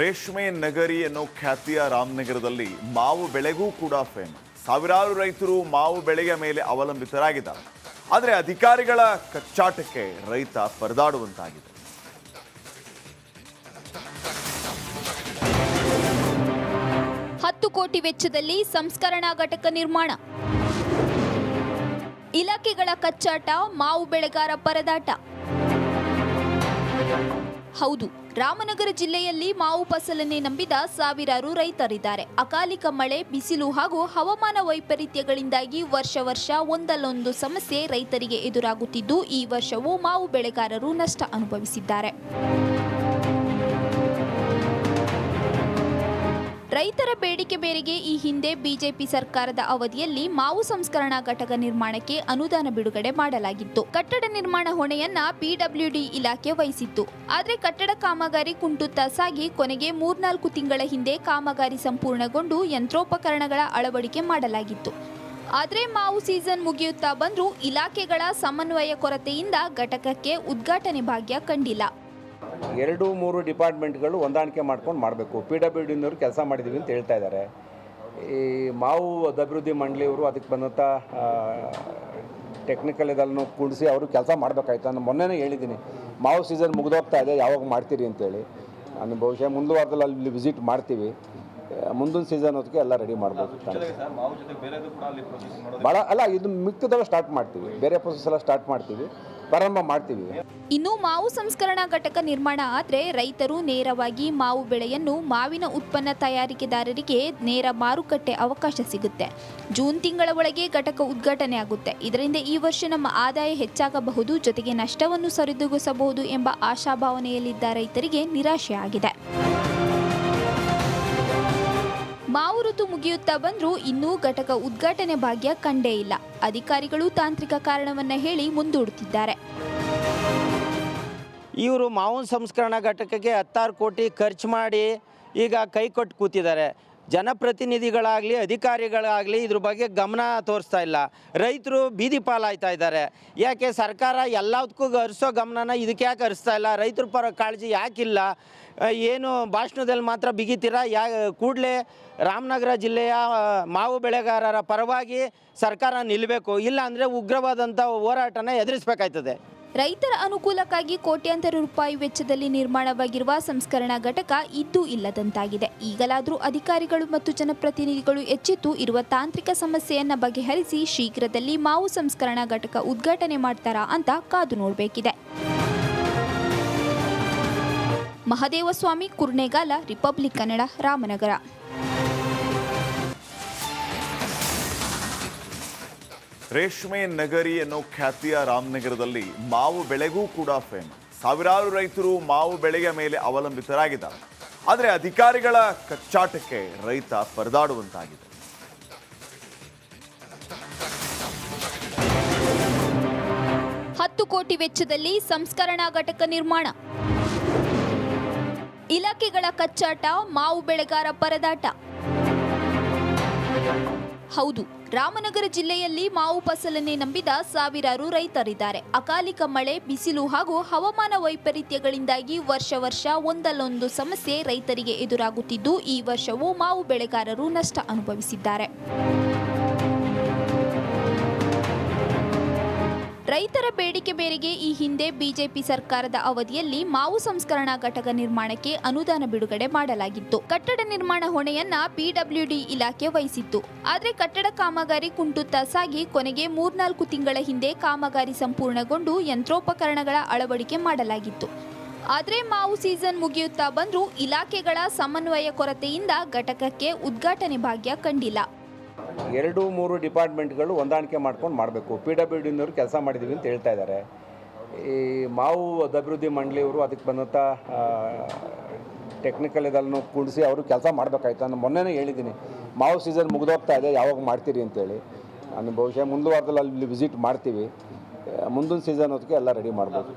ರೇಷ್ಮೆ ನಗರಿ ಅನ್ನೋ ಖ್ಯಾತಿಯ ರಾಮನಗರದಲ್ಲಿ ಮಾವು ಬೆಳೆಗೂ ಕೂಡ ಫೇಮ್ ಸಾವಿರಾರು ರೈತರು ಮಾವು ಬೆಳೆಯ ಮೇಲೆ ಅವಲಂಬಿತರಾಗಿದ್ದಾರೆ. ಆದರೆ ಅಧಿಕಾರಿಗಳ ಕಚ್ಚಾಟಕ್ಕೆ ರೈತ ಪರದಾಡುವಂತಾಗಿದೆ. ಹತ್ತು ಕೋಟಿ ವೆಚ್ಚದಲ್ಲಿ ಸಂಸ್ಕರಣಾ ಘಟಕ ನಿರ್ಮಾಣ. ಇಲಾಖೆಗಳ ಕಚ್ಚಾಟ, ಮಾವು ಬೆಳೆಗಾರ ಪರದಾಟ. ಹೌದು, ರಾಮನಗರ ಜಿಲ್ಲೆಯಲ್ಲಿ ಮಾವು ಫಸಲನ್ನೇ ನಂಬಿದ ಸಾವಿರಾರು ರೈತರಿದ್ದಾರೆ. ಅಕಾಲಿಕ ಮಳೆ, ಬಿಸಿಲು ಹಾಗೂ ಹವಾಮಾನ ವೈಪರೀತ್ಯಗಳಿಂದಾಗಿ ವರ್ಷ ವರ್ಷ ಒಂದಲ್ಲೊಂದು ಸಮಸ್ಯೆ ರೈತರಿಗೆ ಎದುರಾಗುತ್ತಿದ್ದು, ಈ ವರ್ಷವೂ ಮಾವು ಬೆಳೆಗಾರರು ನಷ್ಟ ಅನುಭವಿಸಿದ್ದಾರೆ. ರೈತರ ಬೇಡಿಕೆ ಮೇರೆಗೆ ಈ ಹಿಂದೆ ಬಿಜೆಪಿ ಸರ್ಕಾರದ ಅವಧಿಯಲ್ಲಿ ಮಾವು ಸಂಸ್ಕರಣಾ ಘಟಕ ನಿರ್ಮಾಣಕ್ಕೆ ಅನುದಾನ ಬಿಡುಗಡೆ ಮಾಡಲಾಗಿತ್ತು. ಕಟ್ಟಡ ನಿರ್ಮಾಣ ಹೊಣೆಯನ್ನ ಪಿಡಬ್ಲ್ಯೂಡಿ ಇಲಾಖೆ ವಹಿಸಿತ್ತು. ಆದರೆ ಕಟ್ಟಡ ಕಾಮಗಾರಿ ಕುಂಟುತ್ತಾ ಸಾಗಿ ಕೊನೆಗೆ ಮೂರ್ನಾಲ್ಕು ತಿಂಗಳ ಹಿಂದೆ ಕಾಮಗಾರಿ ಸಂಪೂರ್ಣಗೊಂಡು ಯಂತ್ರೋಪಕರಣಗಳ ಅಳವಡಿಕೆ ಮಾಡಲಾಗಿತ್ತು. ಆದರೆ ಮಾವು ಸೀಸನ್ ಮುಗಿಯುತ್ತಾ ಬಂದರೂ ಇಲಾಖೆಗಳ ಸಮನ್ವಯ ಕೊರತೆಯಿಂದ ಘಟಕಕ್ಕೆ ಉದ್ಘಾಟನೆ ಭಾಗ್ಯ ಕಂಡಿಲ್ಲ. ಎರಡು ಮೂರು ಡಿಪಾರ್ಟ್ಮೆಂಟ್ಗಳು ಹೊಂದಾಣಿಕೆ ಮಾಡ್ಕೊಂಡು ಮಾಡಬೇಕು. ಪಿ ಡಬ್ಲ್ಯೂ ಡಿನವರು ಕೆಲಸ ಮಾಡಿದ್ದೀವಿ ಅಂತ ಹೇಳ್ತಾ ಇದ್ದಾರೆ. ಈ ಮಾವು ಅಭಿವೃದ್ಧಿ ಮಂಡಳಿಯವರು ಅದಕ್ಕೆ ಬಂದಂಥ ಟೆಕ್ನಿಕಲ್ ಇದನ್ನು ಕೂಡಿಸಿ ಅವರು ಕೆಲಸ ಮಾಡಬೇಕಾಯ್ತು. ನಾನು ಮೊನ್ನೆನೇ ಹೇಳಿದ್ದೀನಿ ಮಾವು ಸೀಸನ್ ಮುಗಿದೋಗ್ತಾ ಇದೆ ಯಾವಾಗ ಮಾಡ್ತೀರಿ ಅಂತೇಳಿ. ನಾನು ಬಹುಶಃ ಮುಂದೆ ವಾರದಲ್ಲಿ ಅಲ್ಲಿ ವಿಸಿಟ್ ಮಾಡ್ತೀವಿ. ಮುಂದಿನ ಸೀಸನ್ ಅದಕ್ಕೆ ಎಲ್ಲ ರೆಡಿ ಮಾಡ್ಬೋದು ಭಾಳ ಅಲ್ಲ ಇದು ಮಿಕ್ಕದೆಲ್ಲ ಸ್ಟಾರ್ಟ್ ಮಾಡ್ತೀವಿ. ಬೇರೆ ಪ್ರೊಸೆಸ್ ಎಲ್ಲ ಸ್ಟಾರ್ಟ್ ಮಾಡ್ತೀವಿ. ಪ್ರಾರಂಭ ಮಾಡ್ತೀವಿ. ಇನ್ನು ಮಾವು ಸಂಸ್ಕರಣಾ ಘಟಕ ನಿರ್ಮಾಣ ಆದರೆ ರೈತರು ನೇರವಾಗಿ ಮಾವು ಬೆಳೆಯನ್ನು ಮಾವಿನ ಉತ್ಪನ್ನ ತಯಾರಿಕೆದಾರರಿಗೆ ನೇರ ಮಾರುಕಟ್ಟೆ ಅವಕಾಶ ಸಿಗುತ್ತೆ. ಜೂನ್ ತಿಂಗಳ ಒಳಗೆ ಘಟಕ ಉದ್ಘಾಟನೆ ಆಗುತ್ತೆ. ಇದರಿಂದ ಈ ವರ್ಷ ನಮ್ಮ ಆದಾಯ ಹೆಚ್ಚಾಗಬಹುದು, ಜೊತೆಗೆ ನಷ್ಟವನ್ನು ಸರಿದೂಗಿಸಬಹುದು ಎಂಬ ಆಶಾಭಾವನೆಯಲ್ಲಿದ್ದ ರೈತರಿಗೆ ನಿರಾಶೆಯಾಗಿದೆ. ಮಾವು ಋತು ಮುಗಿಯುತ್ತಾ ಬಂದರೂ ಇನ್ನೂ ಘಟಕ ಉದ್ಘಾಟನೆ ಭಾಗ್ಯ ಕಂಡೇ ಇಲ್ಲ. ಅಧಿಕಾರಿಗಳು ತಾಂತ್ರಿಕ ಕಾರಣವನ್ನ ಹೇಳಿ ಮುಂದೂಡುತ್ತಿದ್ದಾರೆ. ಇವರು ಮಾವು ಸಂಸ್ಕರಣಾ ಘಟಕಕ್ಕೆ ಹತ್ತಾರು ಕೋಟಿ ಖರ್ಚು ಮಾಡಿ ಈಗ ಕೈ ಕೊಟ್ಟು ಕೂತಿದ್ದಾರೆ. ಜನಪ್ರತಿನಿಧಿಗಳಾಗಲಿ, ಅಧಿಕಾರಿಗಳಾಗಲಿ ಇದ್ರ ಬಗ್ಗೆ ಗಮನ ತೋರಿಸ್ತಾ ಇಲ್ಲ. ರೈತರು ಬೀದಿ ಪಾಲಾಯ್ತಾ ಇದ್ದಾರೆ. ಯಾಕೆ ಸರ್ಕಾರ ಎಲ್ಲದಕ್ಕೂ ಹರಿಸೋ ಗಮನನ ಇದಕ್ಕೆ ಯಾಕೆ ಹರಿಸ್ತಾ ಇಲ್ಲ? ರೈತರ ಪರ ಕಾಳಜಿ ಯಾಕಿಲ್ಲ? ಏನು ಭಾಷಣದಲ್ಲಿ ಮಾತ್ರ ಬಿಗಿತೀರಾ? ಯಾ, ಕೂಡಲೇ ರಾಮನಗರ ಜಿಲ್ಲೆಯ ಮಾವು ಬೆಳೆಗಾರರ ಪರವಾಗಿ ಸರ್ಕಾರ ನಿಲ್ಲಬೇಕು ಇಲ್ಲ ಅಂದರೆ ಉಗ್ರವಾದಂಥ ಹೋರಾಟನ ಎದುರಿಸಬೇಕಾಯ್ತದೆ. ರೈತರ ಅನುಕೂಲಕ್ಕಾಗಿ ಕೋಟ್ಯಾಂತರ ರೂಪಾಯಿ ವೆಚ್ಚದಲ್ಲಿ ನಿರ್ಮಾಣವಾಗಿರುವ ಸಂಸ್ಕರಣಾ ಘಟಕ ಇದ್ದೂ ಇಲ್ಲದಂತಾಗಿದೆ. ಈಗಲಾದರೂ ಅಧಿಕಾರಿಗಳು ಮತ್ತು ಜನಪ್ರತಿನಿಧಿಗಳು ಎಚ್ಚೆತ್ತು ಇರುವ ತಾಂತ್ರಿಕ ಸಮಸ್ಯೆಯನ್ನು ಬಗೆಹರಿಸಿ ಶೀಘ್ರದಲ್ಲಿ ಮಾವು ಸಂಸ್ಕರಣಾ ಘಟಕ ಉದ್ಘಾಟನೆ ಮಾಡ್ತಾರಾ ಅಂತ ಕಾದು ನೋಡಬೇಕಿದೆ. ಮಹದೇವಸ್ವಾಮಿ ಕುರ್ನೆಗಾಲ ರಿಪಬ್ಲಿಕ್ ಕನ್ನಡ, ರಾಮನಗರ. ರೇಷ್ಮೆ ನಗರಿ ಅನ್ನೋ ಖ್ಯಾತಿಯ ರಾಮನಗರದಲ್ಲಿ ಮಾವು ಬೆಳೆಗೂ ಕೂಡ ಫೇಮ್. ಸಾವಿರಾರು ರೈತರು ಮಾವು ಬೆಳೆಯ ಮೇಲೆ ಅವಲಂಬಿತರಾಗಿದ್ದಾರೆ. ಆದರೆ ಅಧಿಕಾರಿಗಳ ಕಚ್ಚಾಟಕ್ಕೆ ರೈತ ಪರದಾಡುವಂತಾಗಿದೆ. ಹತ್ತು ಕೋಟಿ ವೆಚ್ಚದಲ್ಲಿ ಸಂಸ್ಕರಣಾ ಘಟಕ ನಿರ್ಮಾಣ. ಇಲಾಖೆಗಳ ಕಚ್ಚಾಟ, ಮಾವು ಬೆಳೆಗಾರ ಪರದಾಟ. ಹೌದು. ರಾಮನಗರ ಜಿಲ್ಲೆಯಲ್ಲಿ ಮಾವು ಫಸಲನ್ನೇ ನಂಬಿದ ಸಾವಿರಾರು ರೈತರಿದ್ದಾರೆ. ಅಕಾಲಿಕ ಮಳೆ, ಬಿಸಿಲು ಹಾಗೂ ಹವಾಮಾನ ವೈಪರೀತ್ಯಗಳಿಂದಾಗಿ ವರ್ಷ ವರ್ಷ ಒಂದಲ್ಲೊಂದು ಸಮಸ್ಯೆ ರೈತರಿಗೆ ಎದುರಾಗುತ್ತಿದ್ದು, ಈ ವರ್ಷವೂ ಮಾವು ಬೆಳೆಗಾರರು ನಷ್ಟ ಅನುಭವಿಸಿದ್ದಾರೆ. ರೈತರ ಬೇಡಿಕೆ ಮೇರೆಗೆ ಈ ಹಿಂದೆ ಬಿಜೆಪಿ ಸರ್ಕಾರದ ಅವಧಿಯಲ್ಲಿ ಮಾವು ಸಂಸ್ಕರಣಾ ಘಟಕ ನಿರ್ಮಾಣಕ್ಕೆ ಅನುದಾನ ಬಿಡುಗಡೆ ಮಾಡಲಾಗಿತ್ತು. ಕಟ್ಟಡ ನಿರ್ಮಾಣ ಹೊಣೆಯನ್ನ ಪಿಡಬ್ಲ್ಯೂಡಿ ಇಲಾಖೆ ವಹಿಸಿತ್ತು. ಆದರೆ ಕಟ್ಟಡ ಕಾಮಗಾರಿ ಕುಂಟುತ್ತಾ ಸಾಗಿ ಕೊನೆಗೆ ಮೂರ್ನಾಲ್ಕು ತಿಂಗಳ ಹಿಂದೆ ಕಾಮಗಾರಿ ಸಂಪೂರ್ಣಗೊಂಡು ಯಂತ್ರೋಪಕರಣಗಳ ಅಳವಡಿಕೆ ಮಾಡಲಾಗಿತ್ತು. ಆದರೆ ಮಾವು ಸೀಸನ್ ಮುಗಿಯುತ್ತಾ ಬಂದರೂ ಇಲಾಖೆಗಳ ಸಮನ್ವಯ ಕೊರತೆಯಿಂದ ಘಟಕಕ್ಕೆ ಉದ್ಘಾಟನೆ ಭಾಗ್ಯ ಕಂಡಿಲ್ಲ. ಎರಡು ಮೂರು ಡಿಪಾರ್ಟ್ಮೆಂಟ್ಗಳು ಹೊಂದಾಣಿಕೆ ಮಾಡ್ಕೊಂಡು ಮಾಡಬೇಕು. ಪಿ ಡಬ್ಲ್ಯೂ ಡಿನವರು ಕೆಲಸ ಮಾಡಿದ್ದೀವಿ ಅಂತ ಹೇಳ್ತಾ ಇದ್ದಾರೆ. ಈ ಮಾವು ಅಭಿವೃದ್ಧಿ ಮಂಡಳಿಯವರು ಅದಕ್ಕೆ ಬಂದಂಥ ಟೆಕ್ನಿಕಲ್ ಇದನ್ನು ಕೂಡಿಸಿ ಅವರು ಕೆಲಸ ಮಾಡಬೇಕಾಯ್ತು. ನಾನು ಮೊನ್ನೆನೇ ಹೇಳಿದ್ದೀನಿ ಮಾವು ಸೀಸನ್ ಮುಗಿದೋಗ್ತಾ ಇದೆ ಯಾವಾಗ ಮಾಡ್ತೀರಿ ಅಂತೇಳಿ. ನಾನು ಬಹುಶಃ ಮುಂದೆ ವಾರದಲ್ಲಿ ಅಲ್ಲಿ ವಿಸಿಟ್ ಮಾಡ್ತೀವಿ. ಮುಂದಿನ ಸೀಸನ್ ಹೊತ್ತಿಗೆ ಎಲ್ಲ ರೆಡಿ ಮಾಡ್ಬೋದು.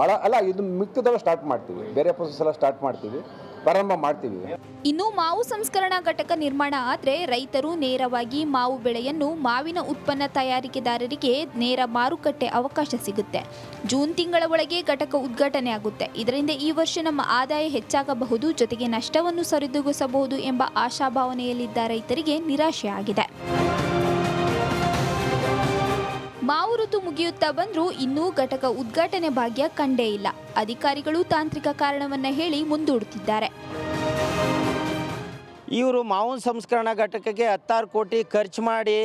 ಭಾಳ ಅಲ್ಲ ಇದು ಮಿಕ್ಕದೆಲ್ಲ ಸ್ಟಾರ್ಟ್ ಮಾಡ್ತೀವಿ. ಬೇರೆ ಪ್ರೊಸೆಸ್ ಎಲ್ಲ ಸ್ಟಾರ್ಟ್ ಮಾಡ್ತೀವಿ. ಪ್ರಾರಂಭ ಮಾಡ್ತೀವಿ. ಇನ್ನು ಮಾವು ಸಂಸ್ಕರಣಾ ಘಟಕ ನಿರ್ಮಾಣ ಆದರೆ ರೈತರು ನೇರವಾಗಿ ಮಾವು ಬೆಳೆಯನ್ನು ಮಾವಿನ ಉತ್ಪನ್ನ ತಯಾರಿಕೆದಾರರಿಗೆ ನೇರ ಮಾರುಕಟ್ಟೆ ಅವಕಾಶ ಸಿಗುತ್ತೆ. ಜೂನ್ ತಿಂಗಳ ಒಳಗೆ ಘಟಕ ಉದ್ಘಾಟನೆ ಆಗುತ್ತೆ. ಇದರಿಂದ ಈ ವರ್ಷ ನಮ್ಮ ಆದಾಯ ಹೆಚ್ಚಾಗಬಹುದು, ಜೊತೆಗೆ ನಷ್ಟವನ್ನು ಸರಿದೂಗಿಸಬಹುದು ಎಂಬ ಆಶಾಭಾವನೆಯಲ್ಲಿದ್ದ ರೈತರಿಗೆ ನಿರಾಶೆಯಾಗಿದೆ. ಮಾವು ಋತು ಮುಗಿಯುತ್ತಾ ಬಂದರೂ ಇನ್ನೂ ಘಟಕ ಉದ್ಘಾಟನೆ ಭಾಗ್ಯ ಕಂಡೇ ಇಲ್ಲ. ಅಧಿಕಾರಿಗಳು ತಾಂತ್ರಿಕ ಕಾರಣವನ್ನ ಹೇಳಿ ಮುಂದೂಡುತ್ತಿದ್ದಾರೆ. ಇವರು ಮಾವು ಸಂಸ್ಕರಣಾ ಘಟಕಕ್ಕೆ ಹತ್ತಾರು ಕೋಟಿ ಖರ್ಚು ಮಾಡಿ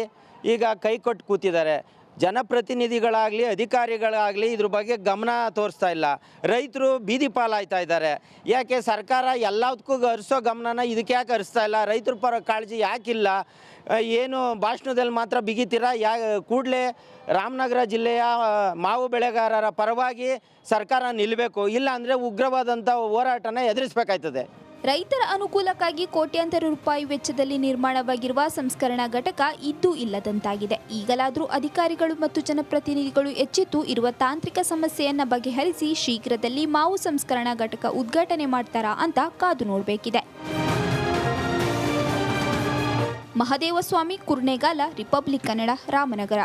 ಈಗ ಕೈ ಕೊಟ್ಟು ಕೂತಿದ್ದಾರೆ. ಜನಪ್ರತಿನಿಧಿಗಳಾಗಲಿ, ಅಧಿಕಾರಿಗಳಾಗಲಿ ಇದ್ರ ಬಗ್ಗೆ ಗಮನ ತೋರಿಸ್ತಾ ಇಲ್ಲ. ರೈತರು ಬೀದಿ ಪಾಲಾಯ್ತಾ ಇದ್ದಾರೆ. ಯಾಕೆ ಸರ್ಕಾರ ಎಲ್ಲದಕ್ಕೂ ಹರಿಸೋ ಗಮನನ ಇದಕ್ಕೆ ಯಾಕೆ ಹರಿಸ್ತಾ ಇಲ್ಲ? ರೈತರ ಪರ ಕಾಳಜಿ ಯಾಕಿಲ್ಲ? ಏನು ಭಾಷಣದಲ್ಲಿ ಮಾತ್ರ ಬಿಗಿತೀರಾ? ಯಾ, ಕೂಡಲೇ ರಾಮನಗರ ಜಿಲ್ಲೆಯ ಮಾವು ಬೆಳೆಗಾರರ ಪರವಾಗಿ ಸರ್ಕಾರ ನಿಲ್ಲಬೇಕು ಇಲ್ಲ ಅಂದರೆ ಉಗ್ರವಾದಂಥ ಹೋರಾಟನ ಎದುರಿಸಬೇಕಾಯ್ತದೆ. ರೈತರ ಅನುಕೂಲಕ್ಕಾಗಿ ಕೋಟ್ಯಾಂತರ ರೂಪಾಯಿ ವೆಚ್ಚದಲ್ಲಿ ನಿರ್ಮಾಣವಾಗಿರುವ ಸಂಸ್ಕರಣಾ ಘಟಕ ಇದ್ದೂ ಇಲ್ಲದಂತಾಗಿದೆ. ಈಗಲಾದರೂ ಅಧಿಕಾರಿಗಳು ಮತ್ತು ಜನಪ್ರತಿನಿಧಿಗಳು ಎಚ್ಚೆತ್ತು ಇರುವ ತಾಂತ್ರಿಕ ಸಮಸ್ಯೆಯನ್ನು ಬಗೆಹರಿಸಿ ಶೀಘ್ರದಲ್ಲಿ ಮಾವು ಸಂಸ್ಕರಣಾ ಘಟಕ ಉದ್ಘಾಟನೆ ಮಾಡ್ತಾರಾ ಅಂತ ಕಾದು ನೋಡಬೇಕಿದೆ. ಮಹದೇವಸ್ವಾಮಿ ಕುರ್ನೆಗಾಲ ರಿಪಬ್ಲಿಕ್ ಕನ್ನಡ, ರಾಮನಗರ.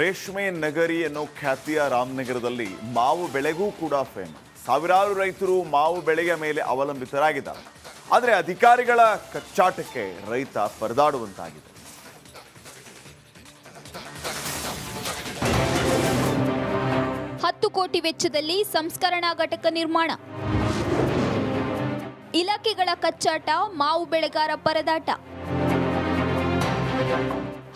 ರೇಷ್ಮೆ ನಗರಿ ಎನ್ನುವ ಖ್ಯಾತಿಯ ರಾಮನಗರದಲ್ಲಿ ಮಾವು ಬೆಳೆಗೂ ಕೂಡ ಫೇಮ್ ಸಾವಿರಾರು ರೈತರು ಮಾವು ಬೆಳೆಯ ಮೇಲೆ ಅವಲಂಬಿತರಾಗಿದ್ದಾರೆ. ಆದರೆ ಅಧಿಕಾರಿಗಳ ಕಚ್ಚಾಟಕ್ಕೆ ರೈತ ಪರದಾಡುವಂತಾಗಿದೆ. ಹತ್ತು ಕೋಟಿ ವೆಚ್ಚದಲ್ಲಿ ಸಂಸ್ಕರಣಾ ಘಟಕ ನಿರ್ಮಾಣ. ಇಲಾಖೆಗಳ ಕಚ್ಚಾಟ, ಮಾವು ಬೆಳೆಗಾರ ಪರದಾಟ.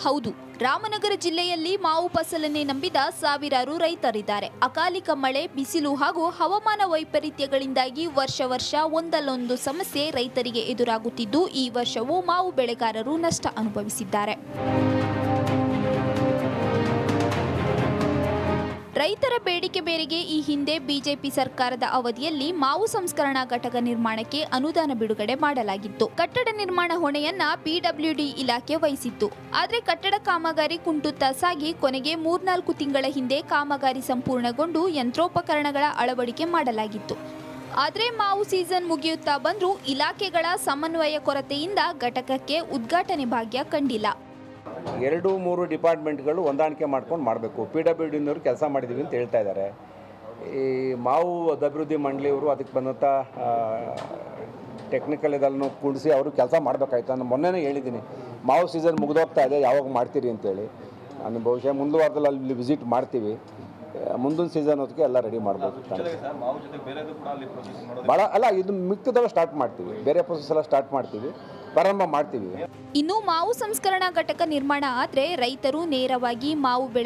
ಹೌದು. ರಾಮನಗರ ಜಿಲ್ಲೆಯಲ್ಲಿ ಮಾವು ಫಸಲನ್ನೇ ನಂಬಿದ ಸಾವಿರಾರು ರೈತರಿದ್ದಾರೆ. ಅಕಾಲಿಕ ಮಳೆ, ಬಿಸಿಲು ಹಾಗೂ ಹವಾಮಾನ ವೈಪರೀತ್ಯಗಳಿಂದಾಗಿ ವರ್ಷ ವರ್ಷ ಒಂದಲ್ಲೊಂದು ಸಮಸ್ಯೆ ರೈತರಿಗೆ ಎದುರಾಗುತ್ತಿದ್ದು, ಈ ವರ್ಷವೂ ಮಾವು ಬೆಳೆಗಾರರು ನಷ್ಟ ಅನುಭವಿಸಿದ್ದಾರೆ. ರೈತರ ಬೇಡಿಕೆ ಮೇರೆಗೆ ಈ ಹಿಂದೆ ಬಿಜೆಪಿ ಸರ್ಕಾರದ ಅವಧಿಯಲ್ಲಿ ಮಾವು ಸಂಸ್ಕರಣಾ ಘಟಕ ನಿರ್ಮಾಣಕ್ಕೆ ಅನುದಾನ ಬಿಡುಗಡೆ ಮಾಡಲಾಗಿತ್ತು. ಕಟ್ಟಡ ನಿರ್ಮಾಣ ಹೊಣೆಯನ್ನ ಪಿಡಬ್ಲ್ಯೂಡಿ ಇಲಾಖೆ ವಹಿಸಿತ್ತು. ಆದರೆ ಕಟ್ಟಡ ಕಾಮಗಾರಿ ಕುಂಟುತ್ತಾ ಸಾಗಿ ಕೊನೆಗೆ ಮೂರ್ನಾಲ್ಕು ತಿಂಗಳ ಹಿಂದೆ ಕಾಮಗಾರಿ ಸಂಪೂರ್ಣಗೊಂಡು ಯಂತ್ರೋಪಕರಣಗಳ ಅಳವಡಿಕೆ ಮಾಡಲಾಗಿತ್ತು. ಆದರೆ ಮಾವು ಸೀಸನ್ ಮುಗಿಯುತ್ತಾ ಬಂದರೂ ಇಲಾಖೆಗಳ ಸಮನ್ವಯ ಕೊರತೆಯಿಂದ ಘಟಕಕ್ಕೆ ಉದ್ಘಾಟನೆ ಭಾಗ್ಯ ಕಂಡಿಲ್ಲ. ಎರಡು ಮೂರು ಡಿಪಾರ್ಟ್ಮೆಂಟ್ಗಳು ಹೊಂದಾಣಿಕೆ ಮಾಡ್ಕೊಂಡು ಮಾಡಬೇಕು. ಪಿ ಡಬ್ಲ್ಯೂ ಡಿನವರು ಕೆಲಸ ಮಾಡಿದ್ದೀವಿ ಅಂತ ಹೇಳ್ತಾ ಇದ್ದಾರೆ. ಈ ಮಾವು ಅಭಿವೃದ್ಧಿ ಮಂಡಳಿಯವರು ಅದಕ್ಕೆ ಬಂದಂಥ ಟೆಕ್ನಿಕಲ್ ಇದನ್ನು ಕೂಡಿಸಿ ಅವರು ಕೆಲಸ ಮಾಡಬೇಕಾಯ್ತು. ನಾನು ಮೊನ್ನೆನೇ ಹೇಳಿದ್ದೀನಿ ಮಾವು ಸೀಸನ್ ಮುಗಿದೋಗ್ತಾ ಇದೆ ಯಾವಾಗ ಮಾಡ್ತೀರಿ ಅಂತೇಳಿ. ನಾನು ಬಹುಶಃ ಮುಂದೆ ವಾರದಲ್ಲಿ ಅಲ್ಲಿ ವಿಸಿಟ್ ಮಾಡ್ತೀವಿ. ಮುಂದಿನ ಸೀಸನ್ ಹೊತ್ತಿಗೆ ಎಲ್ಲ ರೆಡಿ ಮಾಡ್ಬೋದು. ಭಾಳ ಅಲ್ಲ ಇದು ಮಿಕ್ಕಿದವ ಸ್ಟಾರ್ಟ್ ಮಾಡ್ತೀವಿ. ಬೇರೆ ಪ್ರೊಸೆಸ್ ಎಲ್ಲ ಸ್ಟಾರ್ಟ್ ಮಾಡ್ತೀವಿ. ಪ್ರಾರಂಭ ಮಾಡ್ತೀವಿ. ಇನ್ನು ಮಾವು ಸಂಸ್ಕರಣಾ ಘಟಕ ನಿರ್ಮಾಣ ಆದರೆ ರೈತರು ನೇರವಾಗಿ ಮಾವು ಬೆಳೆ